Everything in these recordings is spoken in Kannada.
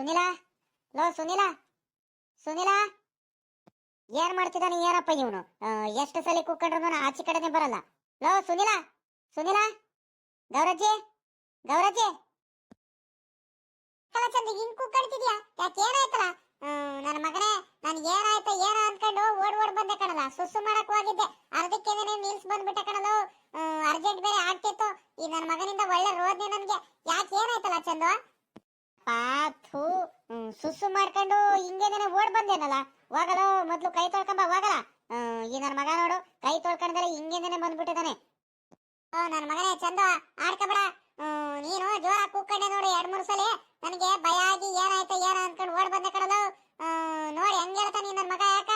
ಸುನಿಲ? ಲೋ, ಸುನಿಲ? ಸುನಿಲ? ಏನ್ ಮಾಡ್ತಿದ್ದಾನೆ ಏನಪ್ಪ ಇವನು? ಎಷ್ಟು ಸಲ ಕೂಕೊಂಡ್ರು ಆಚೆ ಕಡೆನೆ ಬರಲ್ಲ. ಲೋ, ಸುನಿಲ? ಸುನಿಲ? ಗೌರಜ್ಜಿ? ಗೌರಜ್ಜಿ? ಚಂದ ಹಿಂಗ್ ಕೂತ್ಕೊಳ್ತಿದ್ಯಾ? ಯಾಕೆ ಏನಾಯ್ತಲ್ಲ? ನನ್ನ ಮಗನೇ, ನನ್ಗೆ ಏನಾಯ್ತು, ಏನ ಅನ್ಕೊಂಡು ಓಡ್ ಓಡ್ ಬಂದೆ ಕಣಲ್ಲ. ಸುಸ್ಸು ಮಾಡಕ್ ಹೋಗಿದ್ದೆ. ಅರ್ಧಕ್ಕೆ ನಿಲ್ಸ್ ಬಂದ್ಬಿಟ್ಟೆ ಕಣಲು ಅರ್ಜೆಂಟ್ ಬೇರೆ ಆಗ್ತಿತ್ತು. ಈ ನನ್ನ ಮಗನಿಂದ ಒಳ್ಳೆ ರೋದ್ನೆ ನನ್ಗೆ. ಯಾಕೆ ಏನಾಯ್ತಲ್ಲ ಚಂದು? ಪಾಥು ಸುಸ್ಸು ಮಾಡ್ಕೊಂಡು ಹಿಂಗೇನೆ ಓಡ್ ಬಂದೇನಲ್ಲ. ಹೋಗಲು, ಮೊದ್ಲು ಕೈ ತೊಳ್ಕೊಂಬ ಹೋಗಲ್ಲ ಈ ನನ್ನ ಮಗ ನೋಡು, ಕೈ ತೊಳ್ಕೊಂಡ್ರೆ ಹಿಂಗೇನೆ ಬಂದ್ಬಿಟ್ಟಿದ್ದಾನೆ ಓ ನನ್ನ ಮಗನೇ ಚಂದ ಆಡ್ಕೊಬೇಡ. ನೀನು ಜೋರ ಕೂಕೊಂಡೆ ನೋಡು ಎರಡ್ ಮೂರು ಸಲ. ನನಗೆ ಭಯ ಆಗಿ ಏನಾಯ್ತು, ಏನ ಅನ್ಕೊಂಡು ಓಡ್ ಬಂದೆ ಕಡಲು ನೋಡಿ ಹೆಂಗ್ ಹೇಳ್ತಾನೆ ನನ್ನ ಮಗ ಯಾಕ?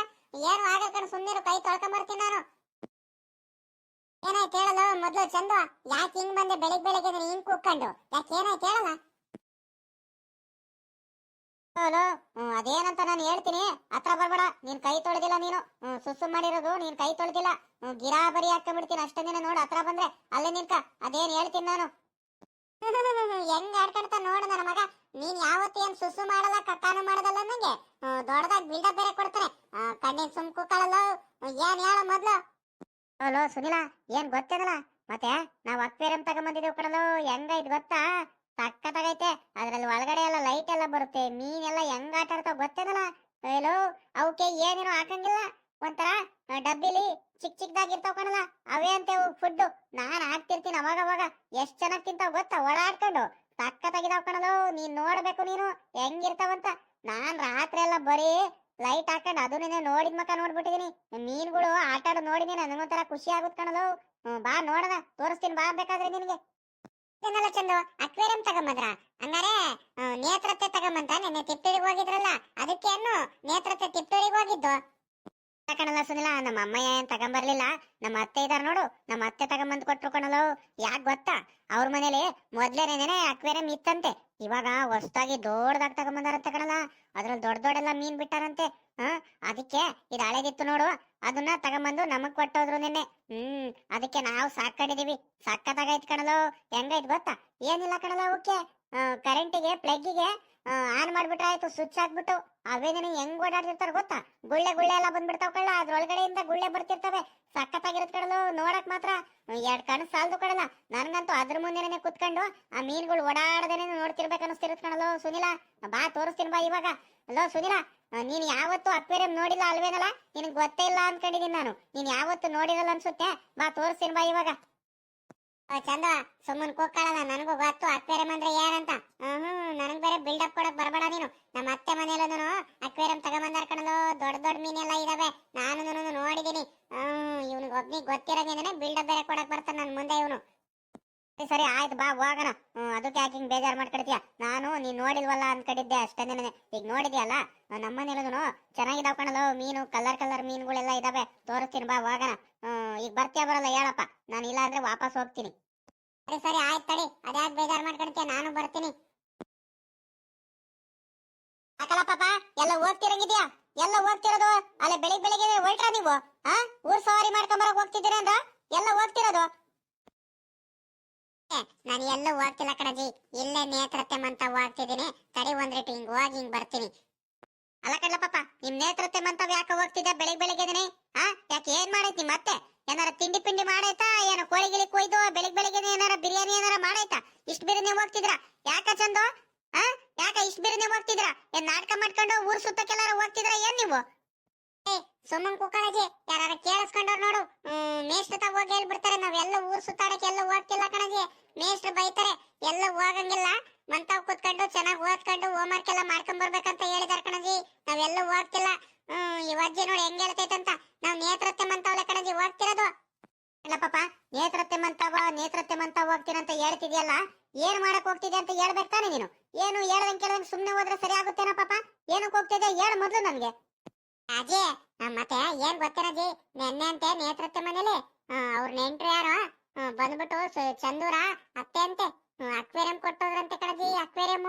ಏನು ಆಗಲ್ ಸುಮ್ಮನೆ ಕೈ ತೊಳ್ಕೊಂಬರ್ತೀನಿ ನಾನು. ಏನಾಯ್ತು ಹೇಳಲು, ಮೊದ್ಲು ಚಂದ ಯಾಕೆ ಹಿಂಗ್ ಬಂದೆ ಬೆಳಿಗ್ಗೆ ಬೆಳಿಗ್ಗೆ ಹಿಂಗ್ ಕೂಕೊಂಡು ಯಾಕೆ ಏನಾಯ್ತು ಹೇಳಲ್ಲ ಹಲೋ ಅದೇನಂತ ನಾನು ಹೇಳ್ತೀನಿ. ಹತ್ರ ಬರ್ಬೇಡ, ನೀನ್ ಕೈ ತೊಳೆದಿಲ್ಲ ನೀನು. ಸುಸ್ಸು ಮಾಡಿರೋದು, ನೀನ್ ಕೈ ತೊಳೆದಿಲ್ಲ. ಗಿರಾ ಬರಿ ಹಾಕೊಂಡ್ಬಿಡ್ತೀನಿ ಅಷ್ಟೇ ದಿನ ನೋಡು, ಹತ್ರ ಬಂದ್ರೆ ಅಲ್ಲೇ ನಿನ್ಕ ಅದೇನ್ ಹೇಳ್ತೀನಿ ನಾನು. ಹೆಂಗ್ ಆಡ್ಕೊಂತ ನೋಡು ನನ್ನ ಮಗ. ನೀನ್ ಯಾವತ್ತೂ ಏನ್ ಸುಸ್ಸು ಮಾಡಲ್ಲ, ಕಕ್ಕಾನು ಮಾಡದಲ್ಲ ನಂಗೆ. ದೊಡ್ಡದಾಗಿ ಬಿಲ್ಡಪ್ ಬೇರೆ ಕೊಡ್ತಾರೆ. ಕಣ್ಣಿನ ಸುಮ್ ಕೂಕಳಲ್ಲ. ಏನ್ ಹೇಳ ಮೊದ್ಲು. ಹಲೋ, ಸುನಿಲ, ಏನ್ ಗೊತ್ತೇನಲ್ಲ ಮತ್ತೆ, ನಾವ್ ಅಕ್ವೇರಿಯಂ ತಗೊಂಬಂದಿದ್ದೇವೆ ಕಣಲು ಹೆಂಗೈತ್ ಗೊತ್ತಾ? ಸಕ್ಕತ್ತಾಗೈತೆ ಅದ್ರಲ್ಲಿ ಒಳಗಡೆ ಎಲ್ಲ ಲೈಟ್ ಎಲ್ಲ ಬರುತ್ತೆ. ಮೀನೆಲ್ಲ ಹೆಂಗ್ ಆಟ ಆಡ್ತಾವ ಗೊತ್ತೇನಲ್ಲ? ಹೇಳೋ ಅವಕ್ಕೆ ಏನೇನು ಹಾಕಂಗಿಲ್ಲ. ಒಂಥರ ಡಬ್ಬಿಲಿ ಚಿಕ್ಕ ಚಿಕ್ಕದಾಗಿರ್ತಾವ ಕಣಲ್ಲ. ಅವೇ ಅಂತೇವು ಫುಡ್ ನಾನ್ ಹಾಕ್ತಿರ್ತೀನಿ ಅವಾಗ ಅವಾಗ. ಎಷ್ಟ್ ಚೆನ್ನಾಗಿ ತಿಂತಾವ ಗೊತ್ತಾ? ಒಳಾಡ್ಕೊಂಡು. ಸಕ್ಕತ್ತಾಗಿದಾವ್ ಕಣಲು ನೀನ್ ನೋಡ್ಬೇಕು ನೀನು. ಹೆಂಗಿರ್ತಾವಂತ. ನಾನ್ ರಾತ್ರಿ ಎಲ್ಲ ಬರೀ ಲೈಟ್ ಹಾಕೊಂಡು ಅದನ್ನೇ ನೋಡಿದ ಮಕ್ಕ ನೋಡ್ಬಿಟ್ಟಿದೀನಿ. ಮೀನ್ಗಳು ಆಟ ಆಡೋದ್ ನೋಡಿದೀನಿ. ನನಗೊಂಥರ ಖುಷಿ ಆಗುತ್ತೆ ಕಣಲು ಬಾ ನೋಡೋಣ. ತೋರಿಸ್ತೀನಿ. ಬಾ ಬೇಕಾದ್ರೆ ನಿನಗೆ. ಇದನ್ನೆಲ್ಲ ಚಂದು, ಅಕ್ವೇರಿಯಂ ತಗೊಂಬಂದ್ರ? ಅಂದರೆ ನೇತ್ರತೆ ತಗೊಂಬಂತ? ನಿನ್ನೆ ತಿಪ್ಟೂರಿಗೆ ಹೋಗಿದ್ರಲ್ಲ, ಅದಕ್ಕೆ ಅನ್ನು ನೇತ್ರತೆ ತಿಪ್ಟೂರಿಗೆ ಹೋಗಿದ್ದು? ಕಣಲ್ಲ ಸುನಿಲ್ಲ ನಮ್ಮ ಅಮ್ಮ ಏನ್ ತಗೊಂಬರ್ಲಿಲ್ಲ? ನಮ್ಮ ಅತ್ತೆ ಇದಾರ ನೋಡು, ನಮ್ಮ ಅತ್ತೆ ತಗೊಂಬಂದ್ ಕೊಟ್ರು ಕಣಲು ಯಾಕೆ ಗೊತ್ತಾ? ಅವ್ರ ಮನೇಲಿ ಮೊದ್ಲೇನೇನೆ ಅಕ್ವೇರಿಯಂ ಇತ್ತಂತೆ. ಇವಾಗ ಹೊಸದಾಗಿ ದೊಡ್ಡದಾಗಿ ತಗೊಂಬಂದಾರಂತೆ ಕಣಲ್ಲ. ಅದ್ರಲ್ಲಿ ದೊಡ್ಡ ದೊಡ್ಡೆಲ್ಲ ಮೀನ್ ಬಿಟ್ಟಾರಂತೆ. ಹ, ಅದಕ್ಕೆ ಇದು ಹಳೇದಿತ್ತು ನೋಡು. ಅದನ್ನ ತಗೊಂಬಂದು ನಮಗ್ ಕೊಟ್ಟೋದ್ರು ನಿನ್ನೆ. ಹ್ಮ್, ಅದಕ್ಕೆ ನಾವು ಸಾಕೊಂಡಿದೀವಿ ಸಕ್ಕತ್ತಾಗೈತ್ ಕಣಲೋ. ಹೆಂಗೈತ್ ಗೊತ್ತಾ? ಏನಿಲ್ಲ ಕಣಲ ಓಕೆ ಕರೆಂಟಿಗೆ ಪ್ಲಗ್ಗಿಗೆ ಆನ್ ಮಾಡ್ಬಿಟ್ರೆ ಆಯ್ತು ಸ್ವಿಚ್ ಹಾಕ್ಬಿಟ್ಟು ಅವೇನೇನು ಹೆಂಗ್ ಓಡಾಡ್ತಿರ್ತಾರ ಗೊತ್ತಾ? ಗುಳ್ಳೆ ಗುಳ್ಳೆ ಎಲ್ಲ ಬಂದ್ಬಿಡ್ತಾವ ಕಳ್ಳ ಅದ್ರೊಳಗಡೆಯಿಂದ ಗುಳ್ಳೆ ಬರ್ತಿರ್ತವೆ. ಸಕ್ಕತ್ತಾಗಿರತ್ ಕಡಲು ನೋಡಕ್ ಮಾತ್ರ. ಎರಡ್ ಕಣ್ಣು ಸಾಲ್ದು ಕಡಲ ನನ್ಗಂತೂ ಅದ್ರ ಮುಂದೆನೆ ಕುತ್ಕೊಂಡು ಆ ಮೀನ್ಗಳು ಓಡಾಡದೇನೆ ನೋಡ್ತಿರ್ಬೇಕು ಅನಿಸ್ತಿರತ್ ಕಣಲು ಸುನಿಲ. ಬಾ, ತೋರಿಸ್ತೀನಿ ಬಾ ಇವಾಗ. ಅಲ್ಲೋ ಸುನಿಲ ನೀನ್ ಯಾವತ್ತು ಅಕ್ವೇರಿಯಂ ನೋಡಿಲ್ಲ ಅಲ್ವೇನಲ್ಲ ನಿನಗೆ ಗೊತ್ತೇ ಇಲ್ಲ ಅನ್ಕೊಂಡಿದೀನಿ ನಾನು. ನೀನ್ ಯಾವತ್ತು ನೋಡಿರಲ್ಲ ಅನ್ಸುತ್ತೆ? ಬಾ ತೋರಿಸ್ತೀನಿ ಬಾ ಇವಾಗ. ಚಂದ, ಸುಮ್ಮನ್ ಕೊಕ್ಕಳಲ್ಲ ನನಗೂ ಗೊತ್ತು ಅಕ್ವೇರಿಯಂ ಅಂದ್ರೆ ಏನಂತ ಹ್ಮ್, ನನಗ್ ಬೇರೆ ಬಿಲ್ಡಪ್ ಕೊಡಕ್ ಬರಬೇಡ ನೀನು. ನಮ್ಮ ಅತ್ತೆ ಮನೆಯಲ್ಲೂ ಅಕ್ವೇರಿಯಂ ತಗೊಂಬಂದಾರ ಕಣಲು ದೊಡ್ಡ ದೊಡ್ಡ ಮೀನೆಲ್ಲ ಇದಾವೆ. ನಾನು ನೋಡಿದೀನಿ. ಹ್ಮ್, ಇವ್ನಿಗೆ ಒಬ್ನಿಗೆ ಗೊತ್ತಿರೋದೇನೆ ಬಿಲ್ಡಪ್ ಬೇರೆ ಕೊಡಕ್ ಬರ್ತಾನೆ ನನ್ ಮುಂದೆ ಇವನು. ಸರಿ ಸರಿ, ಆಯ್ತು, ಬಾ, ಹೋಗೋಣ. ಅದಕ್ಕೆ ಯಾಕೆ ಹಿಂಗೆ ಬೇಜಾರ್ ಮಾಡ್ಕೊಡ್ತೀಯ ನಾನು ನೀನ್ ನೋಡಿಲ್ವಲ್ಲ ಅಷ್ಟೇ ನನಗೆ. ಈಗ ನೋಡಿದ್ಯಲ್ಲ? ನಮ್ಮನೇಲೂ ಚೆನ್ನಾಗಿದಾವ್ ಕಣಲ್ಲ, ಮೀನು ಕಲರ್ ಕಲರ್ ಮೀನುಗಳೆಲ್ಲ ಇದಾವೆ. ತೋರಿಸ್ತೀನಿ, ಬಾ, ಹೋಗೋಣ. ಈಗ ಬರ್ತೀಯ ಬರಲ್ಲ, ಹೇಳಪ್ಪ. ನಾನು ಇಲ್ಲ ಅಂದ್ರೆ ವಾಪಸ್ ಹೋಗ್ತೀನಿ. ಸರಿ ಸರಿ, ಆಯ್ತು ತಡಿ. ಅದ್ಯಾಕೆ ಬೇಜಾರ್ ಮಾಡ್ಕೊಡ್ತೀಯ ನಾನು ಬರ್ತೀನಿ. ಅಕಲ ಪಾಪ ಎಲ್ಲ ಹೋಗ್ತಿರಂಗಿದ್ಯಾ ಎಲ್ಲ ಹೋಗ್ತಿರೋದು ಅಲ್ಲೇ ಬೆಳಿಗ್ ಬೆಳಿಗ್ಗೆ ಹೊರಟ್ರ ನೀವು? ಹಾ? ಊರ್ ಸವಾರಿ ಮಾಡ್ಕೊಂಬರಕ್ ಹೋಗ್ತಿದ್ದೀರ ಅಂದ್ರ ಎಲ್ಲ ಹೋಗ್ತಿರೋದು ನಾನು ಎಲ್ಲೂ ಹೋಗ್ತಿಲ್ಲ ಕಣಜಿ. ಇಲ್ಲೇ ನೇತ್ರತೆ ಮಂತ ಹೋಗ್ತಿದ್ದೀನಿ ತಡಿ ಒಂದ್ ರೇಟ್ ಹಿಂಗ್ ಹೋಗಿ ಹಿಂಗ್ ಬರ್ತೀನಿ. ಅಲ್ಲ ಕಡ್ಲ ಪಾಪ, ನಿಮ್ ನೇತ್ರತೆ ಮಂತವ್ ಯಾಕೆ ಹೋಗ್ತಿದ್ದೆ ಬೆಳಿಗ್ ಬೆಳಿಗ್ಗೆನೆ? ಹಾ ಯಾಕೆ ಏನ್ ಮಾಡೈತಿ ಮತ್ತೆ? ಏನಾರ ತಿಂಡಿ ಪಿಂಡಿ ಮಾಡೈತಾ? ಏನೋ ಕೋಳಿ ಗಿಳಿ ಕೊಯ್ದು ಬೆಳಿಗ್ ಬೆಳಿಗ್ಗೆ ಏನಾರ ಬಿರಿಯಾನಿ ಏನಾರ ಮಾಡೈತಾ? ಇಷ್ಟ ಬಿರಿಯಾನಿ ಹೋಗ್ತಿದ್ರ? ಯಾಕ ಚಂದು? ಹಾ ಯಾಕ ಇಷ್ಟ ಬಿರಿಯಾನಿ ಹೋಗ್ತಿದ್ರ? ಏನ್ ನಾಟಕ ಮಾಡ್ಕೊಂಡು ಊರ್ ಸುತ್ತಕ್ಕೆಲ್ಲಾರ ಹೋಗ್ತಿದ್ರ ಏನ್ ನೀವು? ಸುಮ್ಮನ್ ಕುಕ್ಕಳಜಿ ಯಾರ ಕೇಳಿಸ್ಕೊಂಡವ್ರು ನೋಡು. ಮೇಷ್ಟ್ರ ತಾವ್ ಹೋಗಿ ಹೇಳ್ಬಿಡ್ತಾರೆ. ನಾವೆಲ್ಲ ಊರ್ ಸುತ್ತಾಡಕ್ಕೆ ಎಲ್ಲ ಹೋಗ್ತಿಲ್ಲ ಕಣಜಿ ಮೇಷ್ಟ್ರು ಬೈತಾರೆ. ಎಲ್ಲ ಹೋಗಂಗಿಲ್ಲ. ಮಂತಾವ್ ಕುತ್ಕೊಂಡು ಚೆನ್ನಾಗಿ ಓದ್ಕೊಂಡು ಹೋಮ್ವರ್ಕ್ ಎಲ್ಲ ಮಾಡ್ಕೊಂಡ್ ಬರ್ಬೇಕಂತ ಹೇಳಿದಾರ ಕಣಜಿ ನಾವೆಲ್ಲ ಹೋಗ್ತಿಲ್ಲ. ಹ್ಮ್ ಈ ಅಜ್ಜಿ ನೋಡಿ ಹೆಂಗ್ ಹೇಳ್ತೈತಂತ ನಾವ್ ನೇತ್ರತ್ತೆ ಮಂತಾವ್ಲೆ ಕಣಜಿ ಹೋಗ್ತಿರೋದು. ಇಲ್ಲ ಪಾಪ ನೇತ್ರತ್ತೆ ಮಂತಾವ ನೇತ್ರತ್ತೆ ಮಂತಾವ್ ಹೋಗ್ತೀನಂತ ಹೇಳ್ತಿದ್ಯಲ್ಲ? ಏನ್ ಮಾಡಕ್ ಹೋಗ್ತಿದ್ಯಾ ಅಂತ ಹೇಳ್ಬೇಕು ನೀನು. ಏನು ಹೇಳ್ದಂಗ್ ಕೇಳ್ದಂಗ್ ಸುಮ್ನೆ ಹೋದ್ರೆ ಸರಿ ಆಗುತ್ತೇನೋ ಪಾಪ? ಏನಕ್ಕೆ ಹೋಗ್ತಿದ್ಯಾ? ಹೇಳ ಮೊದ್ಲು ನನ್ಗೆ. ಅಜಿ ಮತ್ತೆ ಏನ್ ಗೊತ್ತೇನಜಿ ನೆನ್ನೆ ಅಂತೆ ನೇತೃತ್ವ ಮನೇಲಿ. ಅವ್ರ ನೆಂಟ್ರು ಯಾರೋ ಬಂದ್ಬಿಟ್ಟು ಚಂದೂರ, ಅತ್ತೆ ಅಂತೆ ಅಕ್ವೇರಿಯಂ ಕೊಟ್ಟೋದ್ರಂತೆ ಕಣಜಿ ಅಕ್ವೇರಿಯಂ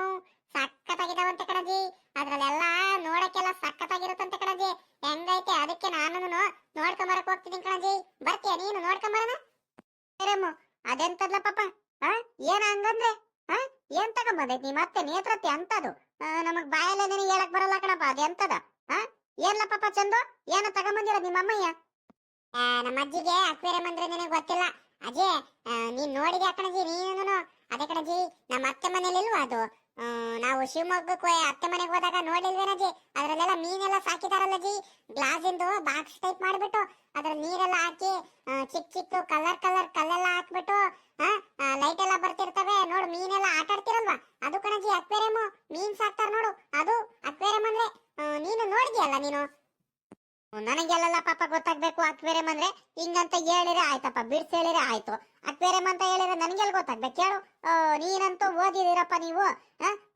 ಸಖತ್ತಾಗಿದಾವಂತೆ ಕಣಜಿ ಅದ್ರಲ್ಲೆಲ್ಲ ನೋಡಕ್ಕೆಲ್ಲ ಸಖತ್ತಾಗಿರುತ್ತಂತೆ ಕಣಜಿ ಹೆಂಗೈತೆ, ಅದಕ್ಕೆ ನಾನು ನೋಡ್ಕೊಂಬರಕ್ ಹೋಗ್ತಿದ್ದೀನಿ ಕಣಜಿ ಬರ್ತೀಯ ನೀನು ನೋಡ್ಕೊಂಬರೋಣ? ಅಕ್ವೇರಿಯಂ ಅದೆಂತದ್ಲ ಪಾಪ? ಆ, ಏನ ಹಂಗಂದ್ರೆ? ಆ, ಏನ್ ತಗೊಂಬಂದೈತಿ ನೀ ಮತ್ತೆ ನೇತೃತ್ವ ಅಂತದು? ನಮಗ್ ಬಾಯಲ್ಲೇ ನಿನಗೆ ಹೇಳಕ್ ಬರಲ್ಲ ಕಣಪ್ಪ, ಅದೆಂತದ? ಆ? ಏನ್ಲ ಪಾಪ ಚಂದು? ಏನ ತಗೊಂಬಂದಿರ ನಿಮ್ಮ ಅಮ್ಮಯ್ಯ? ನಮ್ಮ ಅಜ್ಜಿಗೆ ಅಕ್ವೇರಿಯಂ ಅಂದ್ರೆ ನಿನಗೆ ಗೊತ್ತಿಲ್ಲ. ಅಜ್ಜಿ ನೀನ್ ನೋಡಿದೆ ಕಣಜಿ ನೀನು ಅದೇ ಕಣಜಿ ನಮ್ಮ ಅತ್ತೆ ಮನೇಲಿ ಇಲ್ವಾ ಅದು ನಾವು ಶಿವಮೊಗ್ಗಕ್ಕೆ ಅತ್ತೆ ಮನೆಗೆ ಹೋದಾಗ ನೋಡಿಲ್ವೇನಜ್ಜಿ ಅದರಲ್ಲೆಲ್ಲ ಮೀನೆಲ್ಲ ಸಾಕಿದಾರಲ್ಲ ಜಿ ಗ್ಲಾಸ್ ಇಂದು ಬಾಕ್ಸ್ ಟೈಪ್ ಮಾಡ್ಬಿಟ್ಟು ಅದ್ರ ನೀರೆಲ್ಲ ಹಾಕಿ ಚಿಕ್ಕ ಚಿಕ್ಕ ಕಲರ್ ಕಲರ್ ಕಲ್ಲೆಲ್ಲ ಹಾಕ್ಬಿಟ್ಟು ಲೈಟ್ ಎಲ್ಲ ಬರ್ತಿರ್ತವೆ ನೋಡು ಮೀನೆಲ್ಲ ಆಟ ಆಡ್ತಿರಲ್ವಾ ಅದು ಕಣಜಿ ಅಕ್ವೇರಿಯಂ ಮೀನ್ ಸಾಕ್ತಾರ ನೋಡು ಅದು ಅಕ್ವೇರಿಯಂ ಅಂದ್ರೆ ಆ, ನೀನು ನೀನು? ನನಗೆಲ್ಲ ಪಾಪ ಗೊತ್ತಾಗ್ಬೇಕು ಅಕ್ವೇರಿಯಂ ಅಂದ್ರೆ ಹಿಂಗಂತ ಹೇಳಿದ್ರೆ ಆಯ್ತಪ್ಪ ಬಿಡ್ಸ್ ಹೇಳಿದ್ರೆ ಆಯ್ತು. ಅಕ್ವೇರಿಯಂ ಅಂತ ಹೇಳಿದ್ರೆ ನನಗೆಲ್ಲ ಗೊತ್ತಾಗ್ಬೇಕು ಆ, ನೀನಂತೂ ಓದಿದಿರಪ್ಪ ನೀವು?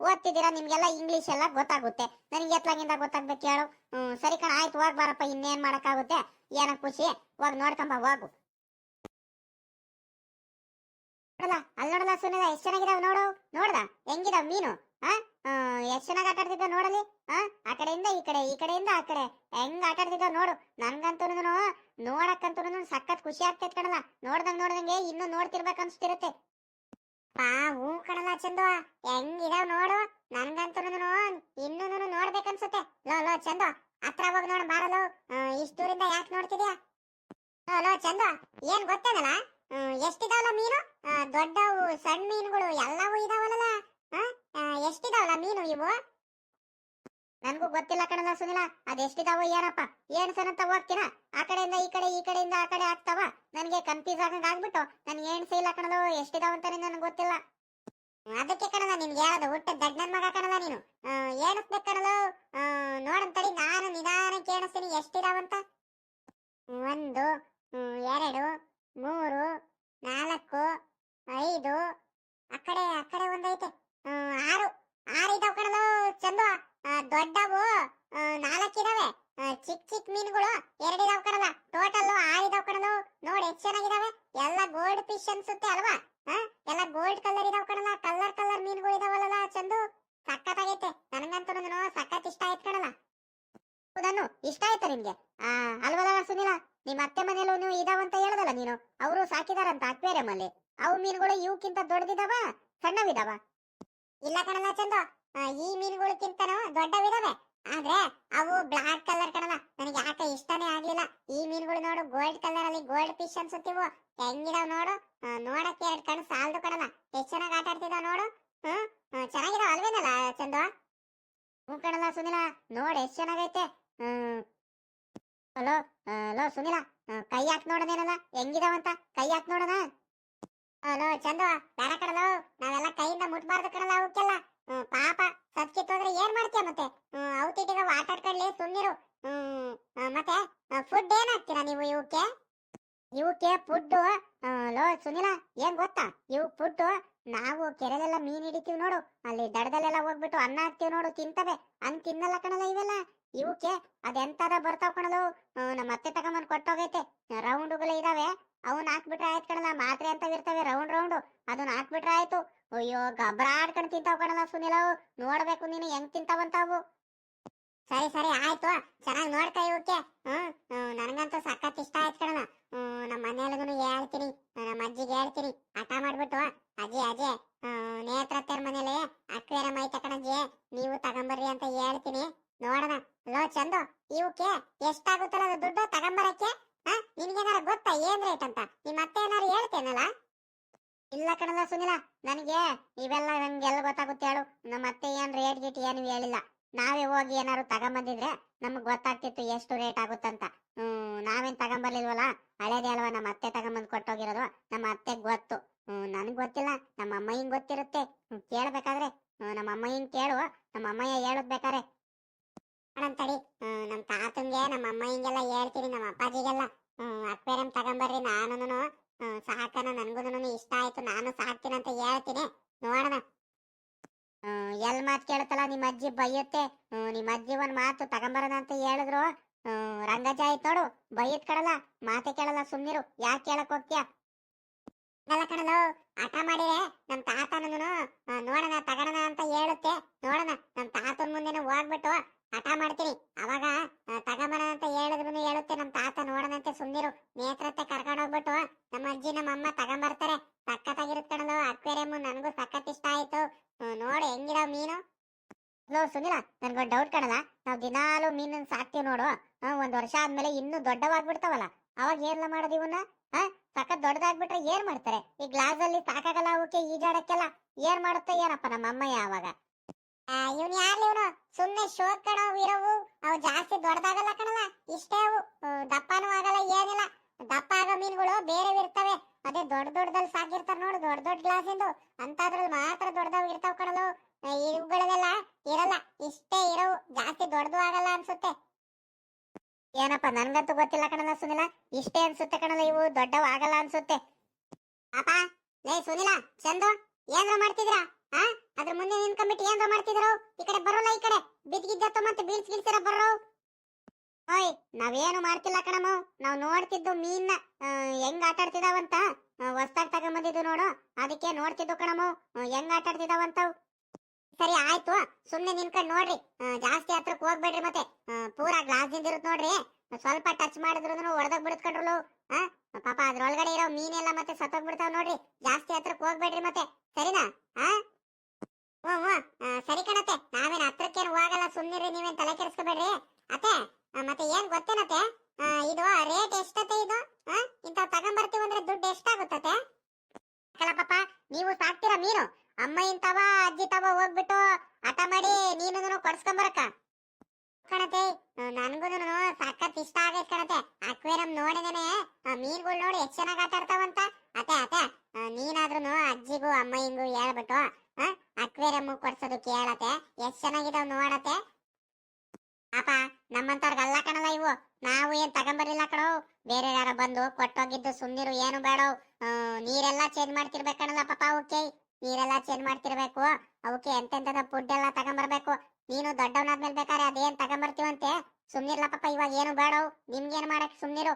ಓದ್ತಿದ್ದೀರಾ? ನಿಮ್ಗೆಲ್ಲ ಇಂಗ್ಲಿಷ್ ಎಲ್ಲ ಗೊತ್ತಾಗುತ್ತೆ. ನನಗೆ ಎತ್ಲಾಗಿಂದ ಗೊತ್ತಾಗ್ಬೇಕು ಹೇಳು ಹ್ಮ್ ಸರಿ ಕಣ ಆಯ್ತು ಹೋಗ್ ಬಾರಪ್ಪ ಇನ್ನೇನ್ ಮಾಡಕ್ಕಾಗುತ್ತೆ? ಏನ ಖುಷಿ. ಹೋಗ್ ನೋಡ್ಕಂಬ ಹೋಗು. ಅಲ್ಲ ನೋಡಲ್ಲ ಸುನಿಲ ಎಷ್ಟ್ ಚೆನ್ನಾಗಿದಾವ್ ನೋಡು ನೋಡ್ದ? ಹೆಂಗಿದಾವ್ ಮೀನು? ಆ ಎಷ್ಟ್ ಚೆನ್ನಾಗಿ ಆಟ ಆಡ್ತಿದ್ದ ನೋಡಲಿ ಆ ಕಡೆಯಿಂದ ಈ ಕಡೆ, ಈ ಕಡೆಯಿಂದ ಆ ಕಡೆ. ಹೆಂಗ್ ಆಟ ಆಡ್ತಿದ್ದ ನೋಡು. ನನ್ಗಂತೂ ನೋಡಕ್ಕಂತೂ ಸಖತ್ ಖುಷಿ ಆಗ್ತೈತ್ ಕಣಲ್ಲ. ನೋಡ್ದಂಗ್ ನೋಡ್ದಂಗೆ ಇನ್ನು ನೋಡ್ತಿರ್ಬೇಕು ಅನ್ಸ್ತಿರುತ್ತೆ. ಪಾ, ಹೂ ಕಣಲ್ಲ ಚಂದು ಹೆಂಗಿದಾವ್ ನೋಡು. ನನ್ಗಂತೂ ಇನ್ನೂ ನೋಡ್ಬೇಕನ್ಸುತ್ತೆ ಲೋ ಲೋ, ಚಂದು. ಹತ್ರ ಹೋಗಿ ನೋಡ್, ಬಾರಲು. ಇಷ್ಟ ದೂರಿಂದ ಯಾಕೆ ನೋಡ್ತಿದ್ಯಾ? ಲೋ ಲೋ, ಚಂದು. ಏನ್ ಗೊತ್ತೇನಲ್ಲ? ಎಷ್ಟಿದಾವಲ್ಲ ಮೀನು? ದೊಡ್ಡವು, ಸಣ್ಣ ಮೀನುಗಳು, ಎಲ್ಲವೂ ಇದಾವಲ್ಲ ಎಷ್ಟಿದಾವಲ್ಲ ಮೀನು ಇವು? ನನಗೂ ಗೊತ್ತಿಲ್ಲ ಕಣಲ್ಲ ಸುನಿಲ. ಅದೆಷ್ಟಿದಾವೋ ಏನಪ್ಪ? ಎಣ್ಸನಂತ ಹೋಗ್ತೀನ ಆ ಕಡೆಯಿಂದ ಈ ಕಡೆ, ಈ ಕಡೆಯಿಂದ ಆ ಕಡೆ ಆಗ್ತಾವ? ನನಗೆ ಕನ್ಫ್ಯೂಸ್ ಆಗಂಗ ಆಗ್ಬಿಟ್ಟು ನನ್ಗೆ ಸೇ ಇಲ್ಲ ಕಣದು ಎಷ್ಟಿದಾವ ಅಂತಾನೆ ನನಗೆ ಗೊತ್ತಿಲ್ಲ. ಅದಕ್ಕೆ ಕಣಲ್ಲ, ನಿನ್ಗೆ ಯಾವ್ದು ಹುಟ್ಟ ದಡ್ಡ ನನ್ ಮಗ ಕಣಲ್ಲ ನೀನು? ಏನಿಸ್ಬೇಕು ಕಣಲು ನೋಡಂತಡಿ ನಾನು ನಿಧಾನಕ್ಕೆ ಕೇಳಿಸ್ತೀನಿ ಎಷ್ಟಿದಾವಂತ ಒಂದು ಎರಡು, ಮೂರು, ನಾಲ್ಕು, ಐದು, ಆ ಕಡೆ ಆ ಕಡೆ ಒಂದೈತೆ. ಆರು ಆರು ಇದಾವ ಕಣಲು ಚಂದು. ದೊಡ್ಡವು ನಾಲ್ಕು ಇದಾವೆ. ಚಿಕ್ಕ ಚಿಕ್ಕ ಮೀನುಗಳು ಎರಡು ಎರಡಿದಾವ್ ಕಣಲ್ಲ ಟೋಟಲ್ ಆರು ಇದಾವ್ ಕಣಲು ನೋಡಿ ಎಷ್ಟು ಚೆನ್ನಾಗಿದಾವೆ. ಎಲ್ಲ ಗೋಲ್ಡ್ ಫಿಶ್ ಅನ್ಸುತ್ತೆ ಅಲ್ವಾ? ಎಲ್ಲ ಗೋಲ್ಡ್ ಕಲರ್ ಇದಾವ್ ಕಣಲ್ಲ ಕಲರ್ ಕಲರ್ ಮೀನುಗಳು ಇದಾವಲ್ಲ ಚಂದು. ಸಖತ್ತಾಗೈತೆ ನನಗಂತೂ ಸಖತ್ ಇಷ್ಟ ಆಯ್ತು ಕಣಲ್ಲ ಹೌದನ್ನು? ಇಷ್ಟ ಆಯ್ತಾ ನಿಮ್ಗೆ ಅಲ್ವಲ್ಲ ಸುನಿಲ? ನಿಮ್ಮ ಅತ್ತೆ ನೀವು ಇದಾವಂತ ಹೇಳದಲ್ಲ ನೀನು. ಅವರು ಸಾಕಿದಾರಂತ ಅಕ್ವೇರಿಯಂ ಅಲ್ಲಿ. ಅವು ಮೀನುಗಳು ಇವಕ್ಕಿಂತ ದೊಡ್ಡದಿದಾವ ಸಣ್ಣವಿದಾವ? ಇಲ್ಲ ಕಣಲ್ಲ ಚಂದ. ಈ ಮೀನುಗಳಕ್ಕಿಂತನೂ ದೊಡ್ಡವಿದಾವೆ ಆದ್ರೆ ಅವು ಬ್ಲಾಕ್ ಕಲರ್ ಕಣಲ್ಲ ನನಗೆ ಯಾಕೆ ಇಷ್ಟನೇ ಆಗ್ಲಿಲ್ಲ. ಈ ಮೀನುಗಳು ನೋಡು ಗೋಲ್ಡ್ ಕಲರ್ ಅಲ್ಲಿ ಗೋಲ್ಡ್ ಫಿಶ್ ಅನ್ಸುತ್ತಿವು. ಹೆಂಗಿದಾವ್ ನೋಡು. ನೋಡಕ್ಕೆ ಎರಡು ಕಣ್ಣು ಸಾಲದು ಕಣಲ್ಲ ಎಷ್ಟು ಚೆನ್ನಾಗಿ ಆಟ ಆಡ್ತಿದಾವ್ ನೋಡು. ಹ್ಮ್? ಚೆನ್ನಾಗಿದಾವ ಅಲ್ವೇನಲ್ಲ ಚಂದು? ಹ್ಞೂ ಕಣಲ್ಲ ಸುನಿಲ, ನೋಡ್ ಎಷ್ಟು ಚೆನ್ನಾಗೈತೆ. ಹ್ಮ್ ಹಲೋ ಹಲೋ ಸುನಿಲ ಕೈ ಹಾಕ್ ನೋಡೋದೇನಲ್ಲ? ಹೆಂಗಿದಾವಂತ ಕೈ ಹಾಕ್ ನೋಡೋಣ ಹಲೋ ಚಂದ ಬೇಡ ಕಣಲು ನಾವೆಲ್ಲ ಕೈಯಿಂದ ಮುಟ್ಬಾರ್ದು ಕಣಲ್ಲ ಅವಕ್ಕೆಲ್ಲ. ಪಾಪ ಸತ್ಕಿತ್ತೋದ್ರೆ ಏನ್ ಮಾಡ್ತೀಯ ಮತ್ತೆ? ಹ್ಮ್, ವಾಟರ್ ತಿಟ್ಟಿಗೆ ಆಟಾಡ್ಕೊಳ್ಳಿ ಸುಮ್ನಿರು ಮತ್ತೆ ಫುಡ್ ಏನ್ ಹಾಕ್ತೀರಾ ನೀವು ಇವಕ್ಕೆ? ಇವಕ್ಕೆ ಫುಡ್ ಲೋ ಸುನಿಲ ಏನ್ ಗೊತ್ತಾ? ಇವ್ ಫುಡ್ ನಾವು ಕೆರೆಲೆಲ್ಲ ಮೀನ್ ಹಿಡಿತೀವಿ ನೋಡು. ಅಲ್ಲಿ ದಡದಲ್ಲೆಲ್ಲ ಹೋಗ್ಬಿಟ್ಟು ಅನ್ನ ಹಾಕ್ತಿವಿ ನೋಡು ತಿಂತವೆ. ಹಂಗ್ ತಿನ್ನಲ್ಲ ಕಣಲ್ಲ ಇವೆಲ್ಲ. ಇವಕ್ಕೆ ಅದೆಂತದ ಬರ್ತಾವ ಕಣಲು? ನಮ್ಮ ಅತ್ತೆ ತಗೊಂಬಂದ್ ಕೊಟ್ಟೋಗೈತೆ. ರೌಂಡುಗಳು ಇದಾವೆ. ಅವನ್ ಹಾಕ್ಬಿಟ್ರೆ ಆಯ್ತು ಕಣಲ್ಲ ಮಾತ್ರೆ ಅಂತ ಇರ್ತವೆ? Round round. ಅದನ್ನ ಹಾಕ್ಬಿಟ್ರೆ ಆಯ್ತು. ಅಯ್ಯೋ ಗಬ್ರ ಆಡ್ಕೊಂಡ್ ತಿಂತಾವ್ ಕಣಲ್ಲ ಸುನಿಲವು. ನೋಡ್ಬೇಕು ನೀನು ಹೆಂಗ್ ತಿಂತಾವಂತಾವು. ಸರಿ ಸರಿ ಆಯ್ತು. ಚೆನ್ನಾಗಿ ನೋಡ್ತಾ ಇವಕ್ಕೆ ಹ್ಮ್ ನನಗಂತೂ ಸಖತ್ ಇಷ್ಟ ಆಯ್ತು ಕಣಲ್ಲ ಹ್ಮ್ ನಮ್ಮ ಮನೆಯಲ್ಲೂ ಹೇಳ್ತೀನಿ. ನಮ್ಮ ಅಜ್ಜಿಗೆ ಹೇಳ್ತೀನಿ. ಹಠ ಮಾಡ್ಬಿಟ್ಟು ಅಜ್ಜಿ ಅಜ್ಜಿ ಹ್ಮ್, ನೇತ್ರ ಮನೇಲಿ ಅಕ್ಕಿಯರ ಐತೆ ಕಣಜ್ಜಿ. ನೀವು ತಗೊಂಬರ್ರಿ ಅಂತ ಹೇಳ್ತೀನಿ. ನೋಡೋಣ ಲೋ ಚಂದು, ಇವಕ್ಕೆ ಎಷ್ಟಾಗುತ್ತಲ್ಲ ದುಡ್ಡು ತಗೊಂಬರಕ್ಕೆ? ನಿನ್ಗೇನಾರ ಗೊತ್ತಾ ಏನ್ ರೇಟ್ ಅಂತ? ನಿಮ್ಮ ಅತ್ತೆ ಏನಾರು ಹೇಳ್ತೇನಲ್ಲ? ಇಲ್ಲ ಕಣಲ್ಲ ಸುನಿಲ, ನನಗೆ ಇವೆಲ್ಲ ನಂಗೆ ಎಲ್ಲ ಗೊತ್ತಾಗುತ್ತೆ ಹೇಳು. ನಮ್ಮ ಅತ್ತೆ ಏನ್ ರೇಟ್ ಗೀಟ್ ಏನು ಹೇಳಿಲ್ಲ. ನಾವೇ ಹೋಗಿ ಏನಾರು ತಗೊಂಬಂದಿದ್ರೆ ನಮ್ಗೆ ಗೊತ್ತಾಗ್ತಿತ್ತು ಎಷ್ಟು ರೇಟ್ ಆಗುತ್ತಂತ. ಹ್ಮ್, ನಾವೇನ್ ತಗೊಂಬರ್ಲಿಲ್ವಲ್ಲ? ಹಳೇದೇ ಅಲ್ವಾ ನಮ್ಮ ಅತ್ತೆ ತಗೊಂಬಂದ್ ಕೊಟ್ಟೋಗಿರೋದು? ನಮ್ಮ ಅತ್ತೆ ಗೊತ್ತು. ಹ್ಮ್, ನನ್ಗೆ ಗೊತ್ತಿಲ್ಲ, ನಮ್ಮ ಅಮ್ಮಯ್ಯಂಗ್ ಗೊತ್ತಿರುತ್ತೆ. ಕೇಳ್ಬೇಕಾದ್ರೆ ನಮ್ಮ ಅಮ್ಮಯ್ಯಂಗ್ ಕೇಳು. ನಮ್ಮ ಅಮ್ಮಯ್ಯ ಹೇಳದ್ ಬೇಕಾರೆ ನಮ್ಮ ನಮ್ ತಾತಂಗೆ ನಮ್ಮ ಅಮ್ಮಯ್ಯಂಗೆಲ್ಲ ಹೇಳ್ತೀನಿ ನಮ್ಮ ಅಪ್ಪಾಜಿಗೆಲ್ಲ. ಅಕ್ವೇರಿಯಂ ತಗೊಂಬರ್ರಿ ನಾನು ಸಾಕನ ನನಗೂ ಇಷ್ಟ ಆಯ್ತು ನಾನು ಸಾಕ್ತೀನಿ ಅಂತ ಹೇಳ್ತೀನಿ. ನೋಡೋಣ. ಎಲ್ ಮಾತ್ ಕೇಳ್ತಲ್ಲ ನಿಮ್ಮ ಅಜ್ಜಿ ಬೈಯುತ್ತೆ. ನಿಮ್ಮ ಅಜ್ಜಿ ಒಂದ್ ಮಾತು ತಗೊಂಬರೋಣ ಅಂತ ಹೇಳಿದ್ರು. ಹ್ಮ್, ರಂಗಜ್ಜ ಆಯ್ತು ನೋಡು ಬೈಯತ್ ಕಡಲ್ಲ ಮಾತೆ ಕೇಳಲ್ಲ ಸುಮ್ನಿರು ಯಾಕೆ ಕೇಳಕ್ ಹೋಗ್ತೀಯ? ಅಲ್ಲ ಕಣಲು ಹಠ ಮಾಡಿರೆ ನಮ್ ತಾತನೂ ನೋಡೋಣ ತಗೋಣ ಅಂತ ಹೇಳುತ್ತೆ. ನೋಡೋಣ ನಮ್ ತಾತನ ಮುಂದೆನೆ ಹೋಗ್ಬಿಟ್ಟು ಹಠ ಮಾಡ್ತೀನಿ. ಅವಾಗ ತಗೊಂಬರ ಅಂತ ಹೇಳಿದ್ರು ಹೇಳುತ್ತೆ ನಮ್ಮ ತಾತ ನೋಡನಂತೆ ಸುಮ್ನಿರು. ನೇತ್ರತ್ತೆ ಕರ್ಕೊಂಡು ಹೋಗ್ಬಿಟ್ಟು, ನಮ್ಮ ಅಜ್ಜಿ, ನಮ್ಮ ಅಮ್ಮ ತಗೊಂಬರ್ತಾರೆ. ಸಖತ್ತಾಗಿರುತ್ತೆ ಕಣಲು ಅಕ್ವೇರಿಯಂ ನನಗೂ ಸಖತ್ ಇಷ್ಟ ಆಯ್ತು. ಮೀನು? ಲೋ, ಸುನಿಲ, ನನ್ಗೊಂದು ಡೌಟ್ ಕಣಲ್ಲ. ನಾವು ದಿನಾಲು ಮೀನನ್ನ ಸಾಕ್ತಿವಿ ನೋಡು. ಒಂದ್ ವರ್ಷ ಆದ್ಮೇಲೆ ಇನ್ನೂ ದೊಡ್ಡವಾಗ್ಬಿಡ್ತಾವಲ್ಲ. ಅವಾಗ ಏನ್ಲ ಮಾಡೋದು ಇವನ್ನ? ಹಾ ಸಖತ್ ದೊಡ್ಡದಾಗ್ಬಿಟ್ರೆ ಏನ್ ಮಾಡ್ತಾರೆ? ಈ ಗ್ಲಾಸ್ ಅಲ್ಲಿ ಸಾಕಾಗಲ್ಲ ಅವಕ್ಕೆ ಈಜಾಡಕ್ಕೆಲ್ಲ ಏನ್ ಮಾಡುತ್ತೆ ಏನಪ್ಪ ನಮ್ಮ ಅಮ್ಮಯ್ಯ ಅವಾಗ ಇವನ್ ಯಾರ್ಲಿ ಇವನು? ಸುಮ್ನೆ ಶೋ ಕಣ ಇರವು ಅವು ಜಾಸ್ತಿ ದೊಡ್ಡದಾಗಲ್ಲ ಕಣಲ್ಲ ಇಷ್ಟೇ ಅವು ಆ, ದಪ್ಪನೂ ಆಗಲ್ಲ ಏನಿಲ್ಲ ದಪ್ಪ ಆಗೋ ಮೀನುಗಳು ಬೇರೆ ಇರ್ತವೆ ಅದೇ ದೊಡ್ಡ ದೊಡ್ಡದಲ್ಲಿ ಸಾಕಿರ್ತಾರ ನೋಡು, ದೊಡ್ಡ ದೊಡ್ಡ ಗ್ಲಾಸ್ ಇಂದು ಅಂತದ್ರಲ್ಲಿ ಮಾತ್ರ ದೊಡ್ಡದಾವ್ ಇರ್ತಾವ ಕಣಲು ಇವುಗಳದೆಲ್ಲ ಇರಲ್ಲ. ಇಷ್ಟೇ ಇರವು. ಜಾಸ್ತಿ ದೊಡ್ಡದು ಆಗಲ್ಲ ಅನ್ಸುತ್ತೆ. ಏನಪ್ಪ, ನನ್ಗಂತೂ ಗೊತ್ತಿಲ್ಲ ಕಣಲ್ಲ ಸುನಿಲ. ಇಷ್ಟೇ ಅನ್ಸುತ್ತೆ ಕಣಲ್ಲ ಇವು. ದೊಡ್ಡವ ಆಗಲ್ಲ ಅನ್ಸುತ್ತೆ. ಪಾಪ ಲೇ ಸುನಿಲ, ಚಂದು, ಏನ್ರ ಮಾಡ್ತಿದ್ರ? ಹಾ ಅದ್ರ ಮುಂದೆ ನಿಂತ್ಕೊಂಡ್ಬಿಟ್ಟು ಏನ್ರ ಮಾಡ್ತಿದ್ರು? ಈ ಕಡೆ ಬರೋಲ್ಲ ಈ ಕಡೆ. ಬಿದ್ಗಿದ್ದ ಮತ್ತೆ ಬೀಳ್ಸ್ ಗಿಳ್ಸಿರ ಬರ್ರೋ. ಓಯ್ ನಾವೇನು ಮಾಡ್ತಿಲ್ಲ ಕಣಮ್ಮ. ನಾವು ನೋಡ್ತಿದ್ದು ಮೀನ್ನ ಹೆಂಗ್ ಆಟ ಆಡ್ತಿದಾವಂತ. ಹೊಸ್ದಾಗ್ ತಗೊಂಬಂದಿದ್ದು ನೋಡು. ಅದಕ್ಕೆ ನೋಡ್ತಿದ್ದು ಕಣಮ್ಮ ಹೆಂಗ್ ಆಟ ಆಡ್ತಿದಾವಂತ ಸರಿ ಆಯ್ತು. ಸುಮ್ನೆ ನಿನ್ಕಂಡ್ ನೋಡ್ರಿ. ಜಾಸ್ತಿ ಹತ್ರಕ್ ಹೋಗ್ಬೇಡ್ರಿ ಮತ್ತೆ. ಪೂರಾ ಗ್ಲಾಸ್ ಇರುತ್ ನೋಡ್ರಿ. ಸ್ವಲ್ಪ ಟಚ್ ಮಾಡಿದ್ರು ಹೊಡೆದಾಗ ಬಿಡ್ಕೊಂಡ್ರು ಪಾಪ ಅದ್ರೊಳಗಡೆ ಇರೋ ಮೀನೆಲ್ಲ ಮತ್ತೆ ಸತ್ತೋಗ್ಬಿಡ್ತಾವ್ ನೋಡ್ರಿ. ಜಾಸ್ತಿ ಹತ್ರಕ್ ಹೋಗ್ಬೇಡ್ರಿ ಮತ್ತೆ. ಸರಿನಾ? ಆ? ಹ್ಮ್ ಆ, ಸರಿ ಕಣತ್ತೆ. ನಾವೇನ್ ಹತ್ರಕ್ಕೇನು ಹೋಗಲ್ಲ. ಸುಮ್ನಿರಿ ನೀವೇನ್ ತಲೆ ಕೆಡಿಸ್ಕೋಬೇಡ್ರಿ. ಅತ್ತೆ ಮತ್ತೆ ಏನ್ ಗೊತ್ತೇನತ್ತೆ? ಇದು ರೇಟ್ ಎಷ್ಟತ್ತೆ ಇದು? ಆ? ತಗೊಂಡ್ಬರ್ತೀವಿ ಅಂದ್ರೆ ದುಡ್ಡು ಎಷ್ಟಾಗುತ್ತತೆ ಪಾಪ, ನೀವು ಸಾಕ್ತೀರ ಮೀನು. ಅಮ್ಮ ಇಂತವ ಅಜ್ಜಿ ತವ ಹೋಗ್ಬಿಟ್ಟು ಹಠ ಮಾಡಿ ನೀನು ಕೊಡ್ಸ್ಕೊಂಬರಕ ಕಣತೆ ನನ್ಗೂ ಸಖತ್ ಇಷ್ಟ ಆಗೈತ್ ಕಣತೆ ಅಕ್ವೇರಂ ನೋಡಿದೇನೆ. ಮೀನ್ಗಳು ನೋಡಿ ಎಷ್ಟ್ ಚೆನ್ನಾಗ್ ಆಟ ಆಡ್ತಾವಂತ ಅತೆ ಅತೆ ನೀನಾದ್ರೂ ಅಜ್ಜಿಗೂ, ಅಮ್ಮಯ್ಯಂಗೂ ಹೇಳ್ಬಿಟ್ಟು ಅಕ್ವೇರಿಯಂ ಕೊಡ್ಸೋದು ಕೇಳತ್ತೆ. ಎಷ್ಟ್ ಚೆನ್ನಾಗಿದಾವ್ ನೋಡತ್ತೆ. ಪಾಪ ನಮ್ಮಂತವ್ರಿಗಲ್ಲ ಕಣಲ್ಲ ಇವು. ನಾವು ಏನ್ ತಗೊಂಬರಿಲ್ಲ ಕಣೋ. ಬೇರೆ ಯಾರ ಬಂದು ಕೊಟ್ಟೋಗಿದ್ದು ಸುಮ್ನಿರು ಏನು ಬೇಡ. ನೀರೆಲ್ಲ ಚೇಂಜ್ ಮಾಡ್ತಿರ್ಬೇಕಣಲ್ಲ ಪಾಪ ಅವಕ್ಕೆ ನೀರೆಲ್ಲ ಚೇಂಜ್ ಮಾಡ್ತಿರ್ಬೇಕು. ಅವಕ್ಕೆ ಎಂತೆಂತದ ಫುಡ್ ಎಲ್ಲ ತಗೊಂಬರ್ಬೇಕು. ನೀನು ದೊಡ್ಡವನಾದ್ಮೇಲೆ ಬೇಕಾದ್ರೆ ಅದೇನ್ ತಗೊಂಬರ್ತೀವಂತೆ? ಸುಮ್ನಿರ್ಲ ಪಾಪ ಇವಾಗ ಏನು ಬೇಡ. ನಿಮ್ಗೇನ್ ಮಾಡಕ್ ಸುಮ್ನಿರು.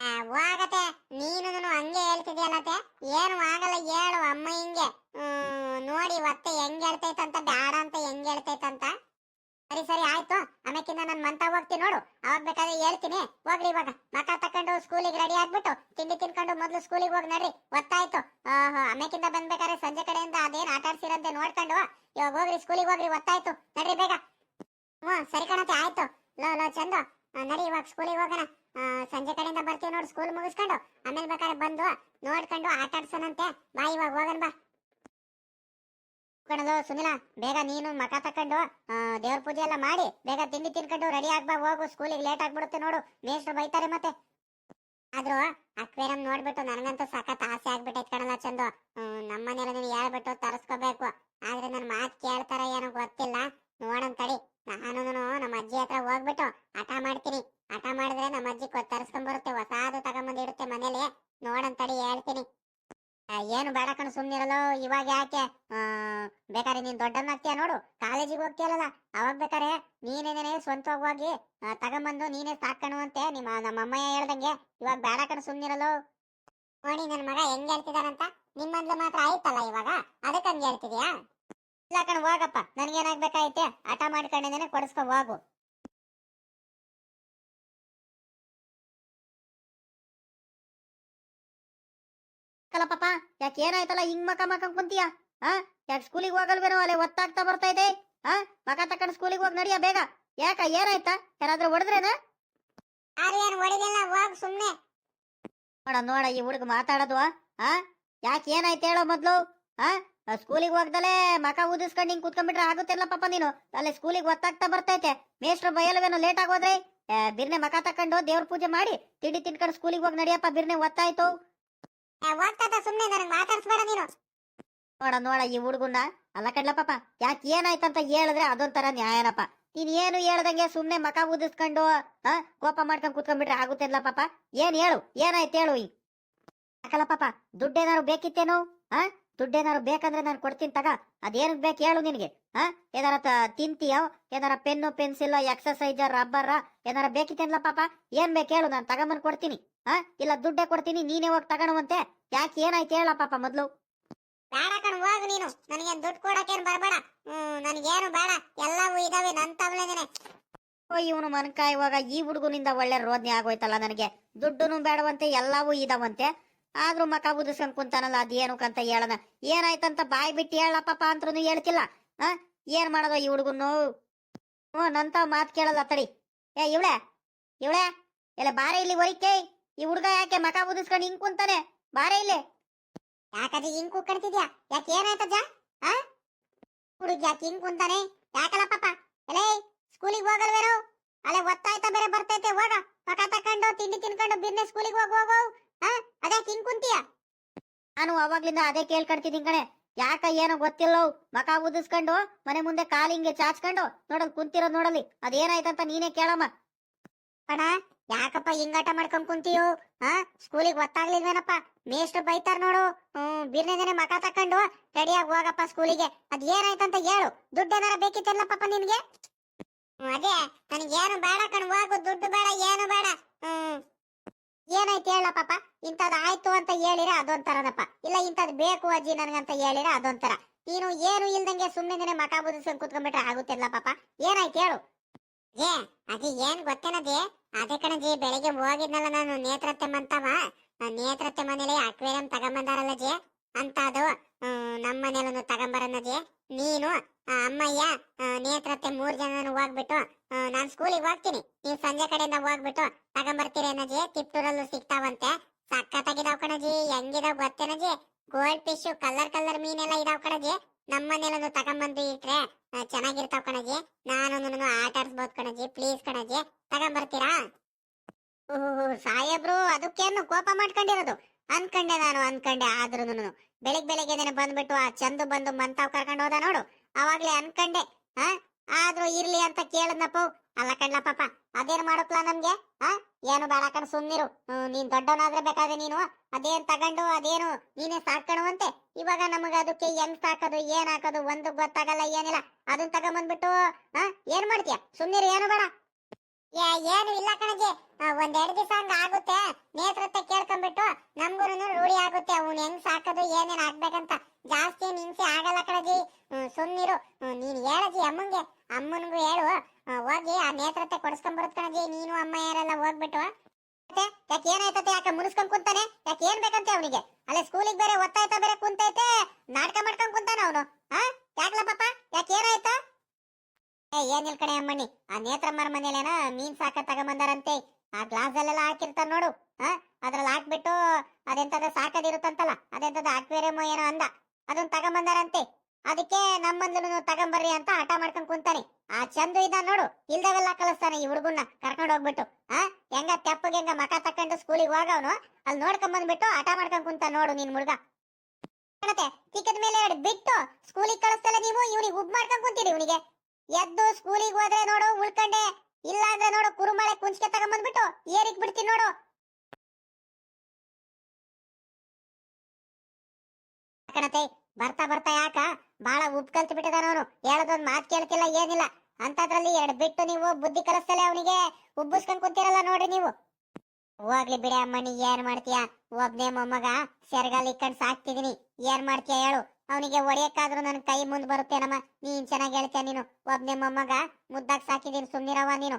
ಆ, ಹೋಗತ್ತೆ ನೀನು ಹಂಗೆ ಹೇಳ್ತಿದ್ಯಲ್ಲತ್ತೆ. ಏನು ಆಗಲ್ಲ ಹೇಳು ಅಮ್ಮ ಹಿಂಗೆ. ಹ್ಮ್ ನೋಡಿ ಒತ್ತೆ ಹೆಂಗ್ ಹೇಳ್ತೈತಂತ ಬ್ಯಾಡ ಅಂತ ಹೆಂಗ್ ಹೇಳ್ತೈತಂತ. ಸರಿ ಸರಿ, ಆಯ್ತು. ಆಮೇಕಿಂದ ನಾನು ಮಂತ ಹೋಗ್ತೀನಿ ನೋಡು. ಅವಾಗ ಬೇಕಾದ್ರೆ ಹೇಳ್ತೀನಿ. ಹೋಗ್ರಿ ಇವಾಗ. ಮಕ ತಕೊಂಡು ಸ್ಕೂಲಿಗೆ ರೆಡಿ ಆಗ್ಬಿಟ್ಟು ತಿಂಡಿ ತಿನ್ಕೊಂಡು ಮೊದ್ಲು ಸ್ಕೂಲಿಗೆ ಹೋಗಿ ನಡ್ರಿ. ಒತ್ತಾಯ್ತು ಆಹಾ ಆಮೇಕಿಂದ ಬಂದ್ಬೇಕಾದ್ರೆ ಸಂಜೆ ಕಡೆಯಿಂದ ಅದೇನ್ ಆಟ ಆಡ್ಸಿರಂತೆ ನೋಡ್ಕೊಂಡು ಇವಾಗ ಹೋಗ್ರಿ ಸ್ಕೂಲಿಗೆ ಹೋಗ್ರಿ ಒತ್ತಾಯ್ತು ನಡ್ರಿ ಬೇಗ. ಹ್ಮ್, ಸರಿ ಕಣತೆ, ಆಯ್ತು. ಲೋ ಲೋ, ಚಂದು. ನಡಿ ಇವಾಗ ಸ್ಕೂಲಿಗೆ ಹೋಗೋಣ. ಸಂಜೆ ಕಡೆಯಿಂದ ಬರ್ತೀವಿ ನೋಡು ಸ್ಕೂಲ್ ಮುಗಿಸ್ಕೊಂಡು. ಆಮೇಲೆ ಬೇಕಾದ್ರೆ ಬಂದು ನೋಡ್ಕೊಂಡು ಆಟ ಆಡ್ಸೋಣಂತೆ. ಬಾ, ಇವಾಗ ಹೋಗೋಣ, ಬಾ. ಕಣಲು ಸುನಿಲ, ಬೇಗ ನೀನು ಮಕ ತಕೊಂಡು ದೇವ್ರ ಪೂಜೆ ಎಲ್ಲ ಮಾಡಿ, ಬೇಗ ತಿಂಡಿ ತಿನ್ಕೊಂಡು ರೆಡಿ ಆಗ್ಬಾ, ಹೋಗು ಸ್ಕೂಲಿಗೆ ಲೇಟ್ ಆಗ್ಬಿಡುತ್ತೆ ನೋಡು. ಮೇಷ್ಟ್ರು ಬೈತಾರೆ ಮತ್ತೆ. ಆದ್ರೂ, ಅಕ್ವೇರಂ ನೋಡ್ಬಿಟ್ಟು ನನಗಂತೂ ಸಖತ್ ಆಸೆ ಆಗ್ಬಿಟ್ಟೈತ್ ಕಣದ ಚಂದು. ನಮ್ಮನೆಲ್ಲ ನೀವು ಹೇಳ್ಬಿಟ್ಟು ತರಿಸ್ಕೋಬೇಕು. ಆದ್ರೆ ನನ್ನ ಮಾತು ಕೇಳ್ತಾರ ಏನೋ ಗೊತ್ತಿಲ್ಲ. ನೋಡೋಣ ತಡಿ. ನಾನು ನಮ್ಮ ಅಜ್ಜಿ ಹತ್ರ ಹೋಗ್ಬಿಟ್ಟು ಹಠ ಮಾಡ್ತೀನಿ. ಹಠ ಮಾಡಿದ್ರೆ ನಮ್ಮ ಅಜ್ಜಿ ತರಿಸ್ಕೊಂಡ್ಬರುತ್ತೆ ತರಿಸ್ಕೊಂಡ್ ಬರುತ್ತೆ ಹೊಸಾದು ಮನೇಲಿ. ನೋಡೋಣ ತಡಿ, ಹೇಳ್ತೀನಿ. ಏನು ಬೇಡ ಕಣ್ ಸುಮ್ನಿರಲು ಇವಾಗ ಯಾಕೆ? ಬೇಕಾದ್ರೆ ನೀನ್ ದೊಡ್ಡನ್ನಾಗ್ತೀಯ ನೋಡು. ಕಾಲೇಜಿಗೆ ಹೋಗ್ತೀಯಲ್ಲ ಅವಾಗ ಬೇಕಾರೆ ನೀನೇನೇ ಸ್ವಂತ ಹೋಗಿ ತಗೊಂಬಂದು ನೀನೇ ಸಾಕಣು ಅಂತೆ. ನಿಮ್ಮ ಅಮ್ಮಯ್ಯ ಹೇಳ್ದಂಗೆ. ಇವಾಗ ಬೇಡ ಕಣ್ ಸುಮ್ನಿರಲು ನೋಡಿ ನನ್ನ ಮಗ ಹೆಂಗ್ ಹೇಳ್ತಿದಾರಂತ ನಿಮ್ಮಂದ್ಲು ಮಾತ್ರ ಆಯ್ತಲ್ಲ ಇವಾಗ? ಅದಕ್ಕೆ ಹಂಗೆ ಹೇಳ್ತಿದ್ಯಾ? ಇಲ್ಲ ಕಣ್, ಹೋಗಪ್ಪ. ನನ್ಗೇನಾಗ್ಬೇಕಾಯ್ತೆ? ಹಠ ಮಾಡ್ಕೊಂಡಿದ್ದೇನೆ ಕೊಡಿಸ್ಕೊ, ಹೋಗು. ಅಲ್ಲ ಪಾಪ. ಯಾಕೆ ಏನಾಯ್ತಲ್ಲ ಹಿಂಗ್ ಮಕ ಮಕ ಕುಂತೀಯ? ಹಾ ಯಾಕೆ ಸ್ಕೂಲಿಗೆ ಹೋಗಲ್ವೇನೋ ಅಲ್ಲೇ ಒತ್ತಾಗ್ತಾ ಬರ್ತಾ ಇದೆ? ಹಾ ಮಕ ತಕೊಂಡು ಸ್ಕೂಲಿಗೆ ಹೋಗಿ ನಡಿಯ ಬೇಗ. ಯಾಕ ಏನಾಯ್ತಾ? ಯಾರಾದ್ರೂ ಹೊಡೆದ್ರೇನ? ಸುಮ್ನೆ. ನೋಡ ನೋಡ ಈ ಹುಡುಗ ಮಾತಾಡೋದು ಹಾ ಯಾಕೆ ಏನಾಯ್ತು ಹೇಳೋ ಮೊದ್ಲು ಹಾ ಸ್ಕೂಲಿಗೆ ಹೋಗ್ದಲೇ ಮಕ ಊದಿಸ್ಕೊಂಡು ಹಿಂಗ್ ಕುತ್ಕೊಂಡ್ಬಿಟ್ರೆ ಆಗುತ್ತಿಲ್ಲ ಪಾಪ ನೀನು. ಅಲ್ಲೇ ಸ್ಕೂಲಿಗೆ ಒತ್ತಾಗ್ತಾ ಬರ್ತೈತೆ. ಮೇಷ್ಟ್ರು ಬಯಲ್ವೇನೋ ಲೇಟ್ ಆಗೋದ್ರೆ ಬಿರ್ನೆ ಮಕ ತಕೊಂಡು ದೇವ್ರ ಪೂಜೆ ಮಾಡಿ ತಿಂಡಿ ತಿನ್ಕೊಂಡು ಸ್ಕೂಲಿಗೆ ಹೋಗಿ ನಡಿಯಪ್ಪ ಬಿರ್ನೆ ಒತ್ತಾಯ್ತು. ಸುಮ್ನೆ ನನಗೆ ಮಾತಾಡ್ಸ್ಬೇಡ ನೀನು. ನೋಡ ನೋಡ, ಈ ಹುಡುಗನ್ನ. ಅಲ್ಲ ಕಡ್ಲ ಪಾಪ ಯಾಕೆ ಏನಾಯ್ತಂತ ಹೇಳಿದ್ರೆ ಅದೊಂಥರ ನ್ಯಾಯನಪ್ಪ. ನೀನ್ ಏನು ಹೇಳ್ದಂಗೆ ಸುಮ್ನೆ ಮಕ ಉದಿಸ್ಕೊಂಡು ಹಾ, ಕೋಪ ಮಾಡ್ಕೊಂಡ್ ಕುತ್ಕೊಂಡ್ಬಿಟ್ರೆ ಆಗುತ್ತೆಲ್ಲ ಪಾಪ. ಏನ್ ಹೇಳು, ಏನಾಯ್ತು ಹೇಳು ಈ ಯಾಕಲ್ಲ ಪಾಪ, ದುಡ್ಡೇನಾರು ಬೇಕಿತ್ತೇನು? ಹಾ? ದುಡ್ಡೇನಾರು ಬೇಕಂದ್ರೆ ನಾನು ಕೊಡ್ತೀನಿ ತಗ. ಅದೇನಕ್ ಬೇಕು ಹೇಳು ನಿನಗೆ. ಹಾ? ಏನಾರ ತಿಂತೀಯೋ? ಏನಾರ ಪೆನ್ನು ಪೆನ್ಸಿಲ್ ಎಕ್ಸಸೈಜ್, ರಬ್ಬರ್, ಏನಾರ ಬೇಕಿತ್ತೇನಲ್ಲ ಪಾಪ? ಏನ್ ಬೇಕು ಹೇಳು, ನಾನು ತಗೊಂಬಂದ್ ಕೊಡ್ತೀನಿ. ಹಾ ಇಲ್ಲ ದುಡ್ಡೇ ಕೊಡ್ತೀನಿ ನೀನೇ ಹೋಗಿ ತಗೊಳುವಂತೆ ಯಾಕೆ ಏನಾಯ್ತು ಹೇಳ ಪಾಪ ಮೊದ್ಲು. ಬೇಡ ಕಣ್ ಹೋಗು ನೀನು. ನನಗೆ ದುಡ್ಡು ಕೊಡಕ್ಕೇನು ಬರಬೇಡ. ಹ್ಮ್ ನನಗೇನು ಬೇಡ. ಎಲ್ಲವೂ ಇದಾವೆ ನನ್ ತವಲೇನೆ ಓ ಇವನು ಮನಕ ಇವಾಗ ಈ ಹುಡುಗನಿಂದ ಒಳ್ಳೆ ರೋದನೆ ಆಗೋಯ್ತಲ್ಲ ನನಗೆ. ದುಡ್ಡುನು ಬೇಡವಂತೆ ಎಲ್ಲವೂ ಇದಾವಂತೆ. ಆದ್ರೂ ಮಕ ಬುದಿಸ್ಕೊಂಡ್ ಕುಂತಾನಲ್ಲ ಅದೇನುಕಂತ ಹೇಳನ ಏನಾಯ್ತಂತ ಬಾಯಿ ಬಿಟ್ಟು ಹೇಳಪ್ಪ ಅಂತ್ರೂ ಹೇಳ್ತಿಲ್ಲ. ಆ? ಏನ್ ಮಾಡೋದು ಈ ಹುಡುಗನು? ಹ್ಞೂ ನಂತ ಮಾತ್ ಕೇಳಲ್ಲ ತಡಿ. ಏ ಇವಳೆ? ಇವಳೆ? ಎಲ್ಲ ಬಾರೆ ಇಲ್ಲಿ ಒರಿಕೆ ಈ ಹುಡುಗ ಯಾಕೆ ಮಕ ಬುದಿಸ್ಕೊಂಡು ಹಿಂಗ್ ಕುಂತಾನೆ ಬಾರೆ ಇಲ್ಲಿ. ಯಾಕಜ್ಜಿ ಹಿಂಗ್ ಕಣ್ತಿದ್ಯಾ? ಯಾಕೆ ಏನಾಯ್ತ ಹುಡುಗ ಯಾಕೆ ಹಿಂಗ್ ಕುಂತಾನೆ ಯಾಕಲ್ಲ ಪಾಪ? ಎಲೇ, ಸ್ಕೂಲಿಗೆ ಹೋಗಲ್ವೇನೋ? ಅಲ್ಲೇ ಒತ್ತಾಯ್ತಾ ಬೇರೆ ಬರ್ತೈತೆ, ಹೋಗ. ಮಖ ತಕೊಂಡು ತಿಂಡಿ ತಿನ್ಕೊಂಡು ಬಿರ್ನೆ ಸ್ಕೂಲಿಗೆ ಹೋಗ್, ಹೋಗೋ ಅದ್ಯಾಕೆ ಹಿಂಗ್ ಕುಂತೀಯ ನಾನು ಅವಾಗ್ಲಿಂದ ಅದೇ ಕೇಳ್ಕೊಡ್ತಿದ್ದೀನಿ ಕಣೆ. ಯಾಕ ಏನೋ ಗೊತ್ತಿಲ್ಲ? ಮಖ ಉದಿಸ್ಕೊಂಡು ಮನೆ ಮುಂದೆ ಕಾಲಿಂಗೆ ಚಾಚ್ಕೊಂಡು ನೋಡಲ್ ಕುಂತಿರೋದ್ ನೋಡಲಿ ಅದೇನಾಯ್ತಂತ ನೀನೇ ಕೇಳಮ್ಮ. ಅಣ್ಣ, ಯಾಕಪ್ಪ ಹಿಂಗಾಟ ಮಾಡ್ಕೊಂಡ್ ಕುಂತೀಯೋ? ಹಾ ಸ್ಕೂಲಿಗೆ ಗೊತ್ತಾಗ್ಲಿಲ್ವೇನಪ್ಪ ಮೇಷ್ಟ್ರು ಬೈತಾರ ನೋಡು. ಹ್ಮ್ ಬಿರ್ನೆ ದಿನ ಮಕ ತಕೊಂಡು ರೆಡಿಯಾಗಿ ಹೋಗಪ್ಪ ಸ್ಕೂಲಿಗೆ. ಅದ್ ಏನಾಯ್ತಂತ ಹೇಳು. ದುಡ್ಡು ಏನಾರ ಬೇಕಿತ್ತಲ್ಲ ಪಾಪ ನಿನ್ಗೆ? ಅದೇ ನನಗೆ ಏನು ಬೇಡ ಕಣ್, ಹೋಗು. ದುಡ್ಡು ಬೇಡ, ಏನು ಬೇಡ. ಹ್ಮ್. ಏನಾಯ್ತು ಹೇಳ ಪಾಪ? ಇಂಥದ್ ಆಯ್ತು ಅಂತ ಹೇಳಿರ ಅದೊಂಥರನಪ್ಪ ಇಲ್ಲ, ಇಂಥದ್ ಬೇಕು ಅಜ್ಜಿ ನನಗಂತ ಹೇಳಿರ ಅದೊಂಥರ. ನೀನು ಏನು ಇಲ್ದಂಗೆ ಸುಮ್ಮನೆ ಮಠ ಬುದಿಸ್ಕೊಂಡ್ ಕುತ್ಕೊಂಡ್ಬಿಟ್ರೆ ಆಗುತ್ತಿಲ್ಲ ಪಾಪ? ಏನಾಯ್ತು ಹೇಳು. ಏ ಅದು ಏನ್ ಗೊತ್ತೇನದೇ? ಅದೇ ಕಣಜಿ, ಬೆಳಿಗ್ಗೆ ಹೋಗಿದ್ನಲ್ಲ ನಾನು ನೇತ್ರತ್ತೆ ಮಂತವ. ನೇತ್ರತ್ತೆ ಮನೇಲಿ ಅಕ್ವೇರಿಯಂ ತಗೊಂಬಂದಾರಲ್ಲ ಜಿ ಅಂತ ಅದು ನಮ್ಮ ಮನೇಲೂ ತಗೊಂಬರನ್ನ ಜಿ. ನೀನು ಅಮ್ಮಯ್ಯ ನೇತ್ರತ್ತೆ ಮೂರ್ ಜನ ಹೋಗ್ಬಿಟ್ಟು ನಾನು ಸ್ಕೂಲಿಗೆ ಹೋಗ್ತೀನಿ. ನೀವು ಸಂಜೆ ಕಡೆಯಿಂದ ಹೋಗ್ಬಿಟ್ಟು ತಗೊಂಬರ್ತೀರಿ ಅನ್ನಜಿ ತಿಪ್ಟೂರಲ್ಲೂ ಸಿಗ್ತಾವಂತೆ. ಸಖತ್ತಾಗಿದಾವ್ ಕಣಜಿ, ಹೆಂಗಿದಾವ್ ಗೊತ್ತೇನಜಿ ಗೋಲ್ಡ್ ಫಿಶ್ ಕಲರ್ ಕಲರ್ ಮೀನೆಲ್ಲ ಇದಾವ್ ಕಣಜಿ. ನಮ್ಮ ಮನೇಲೂ ತಗೊಂಬಂದು ಇಟ್ರೆ ಚೆನ್ನಾಗಿರ್ತಾವ ಕಣಜಿ ನಾನು ಆಟ ಆಡ್ಸ್ಬೋದು ಕಣಜಿ ಪ್ಲೀಸ್ ಕಣಜಿ ತಗೊಂಬರ್ತೀರಾ? ಸಾಹೇಬ್ರು, ಅದಕ್ಕೇನು ಕೋಪ ಮಾಡ್ಕೊಂಡಿರೋದು? ಅನ್ಕಂಡೆ ನಾನು, ಅನ್ಕಂಡೆ ಆದ್ರೂ ಬೆಳಿಗ್ಗೆ ಬೆಳಿಗ್ಗೆ ಬಂದ್ಬಿಟ್ಟು ಆ ಚಂದು ಬಂದು ಮಂತಾವ್ ಕರ್ಕೊಂಡು ಹೋದ ನೋಡು. ಅವಾಗ್ಲೇ ಅನ್ಕಂಡೆ, ಆ? ಆದ್ರೂ ಇರ್ಲಿ ಅಂತ ಕೇಳದ್ನಪ್ಪ ಅಲ್ಲ ಕಣ್ಣ ಪಾಪ ಅದೇನ್ ಮಾಡೋಕ್ಲ ನಮ್ಗೆ? ಆ? ಏನು ಬೇಡ ಕಣ್ ಸುಮ್ನಿರು ನೀನ್ ದೊಡ್ಡವನಾದ್ರೆ ಬೇಕಾದ್ರೆ ನೀನು. ಅದೇನ್ ತಗೊಂಡು, ಅದೇನು? ನೀನೇ ಸಾಕಣುವಂತೆ ಇವಾಗ ನಮಗ ಅದಕ್ಕೆ ಹೆಂಗ್ ಸಾಕೋದು, ಏನ್ ಹಾಕೋದು, ಒಂದು ಗೊತ್ತಾಗಲ್ಲ, ಏನಿಲ್ಲ. ಅದನ್ನ ತಗೊಂಬಂದ್ಬಿಟ್ಟು, ಆ? ಏನ್ ಮಾಡ್ತೀಯ? ಸುಮ್ನಿರು, ಏನು ಬೇಡ. ಏನು ಇಲ್ಲ ಕಣಜಿ. ಒಂದೆರಡು ದಿವಸ ಹಂಗ ಆಗುತ್ತೆ. ನೇತೃತ್ವ ಕೇಳ್ಕೊಂಡ್ಬಿಟ್ಟು ನಮ್ಗೂ ರೂಢಿ ಆಗುತ್ತೆ. ಅವ್ನು ಹೆಂಗ್ ಸಾಕೋದು, ಏನೇನ್ ಆಗ್ಬೇಕಂತ ಜಾಸ್ತಿ ಹಿಂಸೆ ಆಗಲ್ಲ ಕಣಜಿ. ಸುಮ್ನಿರು ನೀನ್ ಹೇಳಜಿ ಅಮ್ಮಂಗೆ. ಅಮ್ಮನ್ಗೂ ಹೇಳು. ಹೋಗಿ ಆ ನೇತೃತ್ವ ಕೊಡಿಸ್ಕೊಂಡ್ ಬರುತ್ ಕಣಜಿ. ನೀನು ಅಮ್ಮ ಯಾರೆಲ್ಲ ಹೋಗ್ಬಿಟ್ಟು. ಯಾಕೆ ಏನಾಯ್ತತೆ? ಯಾಕೆ ಮುನಿಸ್ಕೊಂಡ್ ಕುಂತಾನೆ? ಯಾಕೆ ಏನ್ ಬೇಕಂತೆ ಅವನಿಗೆ? ಅಲ್ಲೇ ಸ್ಕೂಲಿಗೆ ಬೇರೆ ಒತ್ತಾಯ್ತ, ಬೇರೆ ಕುಂತೈತೆ. ನಾಟಕ ಮಾಡ್ಕೊಂಡ್ ಕುಂತಾನ ಅವನು. ಹಾ ಯಾಕಲ್ಲ ಪಾಪ? ಯಾಕೆ ಏನಾಯ್ತಾ? ಏ ಏನಿಲ್ ಕಣೆ ಅಮ್ಮಣ್ಣಿ? ಆ ನೇತ್ರಮ್ಮರ ಮನೇಲೇನ ಮೀನ್ ಸಾಕ ತಗೊಂಬಂದಾರಂತೆ. ಆ ಗ್ಲಾಸ್ ಅಲ್ಲೆಲ್ಲ ಹಾಕಿರ್ತಾರ ನೋಡು, ಆ? ಅದ್ರಲ್ಲಿ ಹಾಕ್ಬಿಟ್ಟು ಅದೆಂತದ ಸಾಕದಿರುತ್ತಂತಲ್ಲ ಅದೆಂತದ ಅಕ್ವೇರಿಯಂ ಏನೋ ಅಂದ. ಅದನ್ನ ತಗೊಂಬಂದಾರಂತೆ. ಅದಕ್ಕೆ ನಮ್ಮಂದನು ತಗೊಂಬರ್ರಿ ಅಂತ ಹಠ ಮಾಡ್ಕೊಂಡ್ ಕುಂತಾನೆ. ಆ ಚಂದು ಇದ ನೋಡು, ಇಲ್ದವೆಲ್ಲ ಕಲಿಸ್ತಾನೆ ಈ ಹುಡುಗನ್ನ, ಕರ್ಕೊಂಡು ಹೋಗ್ಬಿಟ್ಟು, ಆ? ಹೆಂಗ ತೆಪ್ಪಗೆ ಹೆಂಗ ಮಕ ತಕೊಂಡು ಸ್ಕೂಲಿಗೆ ಹೋಗವನು, ಅಲ್ಲಿ ನೋಡ್ಕೊಂಡ್ ಬಂದ್ಬಿಟ್ಟು ಹಠ ಮಾಡ್ಕೊಂಡ್ ಕುಂತ ನೋಡು ನಿನ್ ಹುಡುಗ ತಿಕ್ಕದ ಮೇಲೆ ಬಿಟ್ಟು ಸ್ಕೂಲಿಗೆ ಕಳಿಸ್ತಲ್ಲ ನೀವು, ಇವನಿಗೆ ಉಬ್ ಮಾಡ್ಕೊಂಡ್ ಕುಂತೀರಿ ಇವನಿಗೆ. ಎದ್ದು ಸ್ಕೂಲಿಗೆ ಹೋದ್ರೆ ನೋಡು ಉಳ್ಕಂಡೆ ಇಲ್ಲ ಅಂದ್ರೆ ನೋಡು ಕುರುಮಳೆ ಕುಂಚ್ಕೆ ತಗೊಂಬಂದ್ಬಿಟ್ಟು ಏರಿಕ್ ಬಿಡ್ತೀನಿ ನೋಡು. ಬರ್ತಾ ಬರ್ತಾ ಯಾಕ? ಬಾಳ ಉಪ್ ಕಲ್ತು ಬಿಟ್ಟಿದಾನ ಅವನು. ಹೇಳದೊಂದ್ ಮಾತ್ ಕೇಳ್ತಿಲ್ಲ, ಏನಿಲ್ಲ. ಅಂತದ್ರಲ್ಲಿ ಎರಡ್ ಬಿಟ್ಟು ನೀವು ಬುದ್ಧಿ ಕಲಿಸ್ತಲೆ ಅವನಿಗೆ ಉಬ್ಬಿಸ್ಕೊಂಡ್ ಕುಂತಿರಲ್ಲ ನೋಡ್ರಿ ನೀವು. ಹೋಗ್ಲಿ ಬಿಡಿ ಅಮ್ಮನಿ ಏನ್ ಮಾಡ್ತೀಯ? ಒಬ್ನೇ ಮೊಮ್ಮಗ ಸೆರ್ಗಾಲಿ ಇಕ್ಕಂಡ್ ಸಾಕ್ತಿದೀನಿ. ಏನ್ ಮಾಡ್ತೀಯ ಹೇಳು. ಅವನಿಗೆ ಒಡೆಯಕ್ಕಾದ್ರೂ ನನ್ ಕೈ ಮುಂದ್ ಬರುತ್ತೇನಮ್ಮ ನೀನ್ ಚೆನ್ನಾಗಿ ಹೇಳ್ತೀಯ ನೀನು. ಒಬ್ನೇ ಮೊಮ್ಮಗ ಮುದ್ದಾಗ್ ಸಾಕಿದೀನಿ ಸುಮ್ನಿರವ ನೀನು.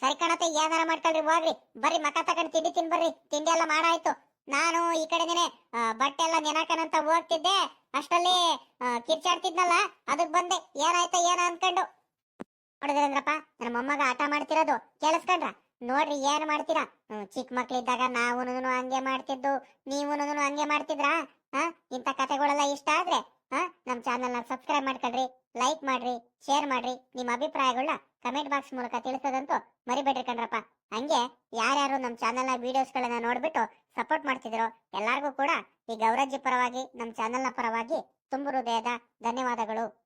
ಸರಿ ಕಣತೆ ಏನಾರ ಮಾಡ್ಕೊಳ್ರಿ ಹೋಗ್ರಿ. ಬರ್ರಿ ಮಕ ತಕೊಂಡು ತಿಂಡಿ ತಿನ್ ಬರ್ರಿ. ತಿಂಡಿ ಎಲ್ಲ ಮಾಡಾಯ್ತು. ನಾನು ಈ ಕಡೆನೇ ಬಟ್ಟೆ ಎಲ್ಲ ನೆನಕನಂತ ಹೋಗ್ತಿದ್ದೆ. ಅಷ್ಟರಲ್ಲಿ ಆ, ಕಿರ್ಚಾಡ್ತಿದ್ನಲ್ಲ ಅದಕ್ ಬಂದೆ. ಏನಾಯ್ತ ಏನ ಅನ್ಕೊಂಡು. ನೋಡಿದ್ರಂದ್ರಪ್ಪ ನನ್ನ ಮೊಮ್ಮಗ ಆಟ ಮಾಡ್ತಿರೋದು. ಕೇಳಿಸ್ಕೊಂಡ್ರ? ನೋಡ್ರಿ ಏನ್ ಮಾಡ್ತೀರಾ? ಚಿಕ್ಕ ಮಕ್ಳಿದ್ದಾಗ ನಾವು ಹಂಗೆ ಮಾಡ್ತಿದ್ದು ನೀವು ಹಂಗೆ ಮಾಡ್ತಿದ್ರಾ? ಹಾ? ಇಂಥ ಕತೆಗಳೆಲ್ಲ ಇಷ್ಟ ಆದ್ರೆ, ಹಾ? ನಮ್ ಚಾನಲ್ನ ಸಬ್ಸ್ಕ್ರೈಬ್ ಮಾಡ್ಕೊಳ್ರಿ ಲೈಕ್ ಮಾಡ್ರಿ ಶೇರ್ ಮಾಡ್ರಿ. ನಿಮ್ಮ ಅಭಿಪ್ರಾಯಗಳನ್ನ ಕಮೆಂಟ್ ಬಾಕ್ಸ್ ಮೂಲಕ ತಿಳಿಸೋದಂತೂ ಮರಿಬೇಡ್ರಿ ಕಣ್ರಪ್ಪ. ಹಂಗೆ ಯಾರ್ಯಾರು ನಮ್ಮ ಚಾನಲ್ನ ವಿಡಿಯೋಸ್ಗಳನ್ನ ನೋಡ್ಬಿಟ್ಟು ಸಪೋರ್ಟ್ ಮಾಡ್ತಿದ್ರು ಎಲ್ಲಾರ್ಗೂ ಕೂಡ ಈ ಗೌರಜ್ಜಿ ಪರವಾಗಿ, ನಮ್ಮ ಚಾನಲ್ನ ಪರವಾಗಿ ತುಂಬ ಹೃದಯದ ಧನ್ಯವಾದಗಳು.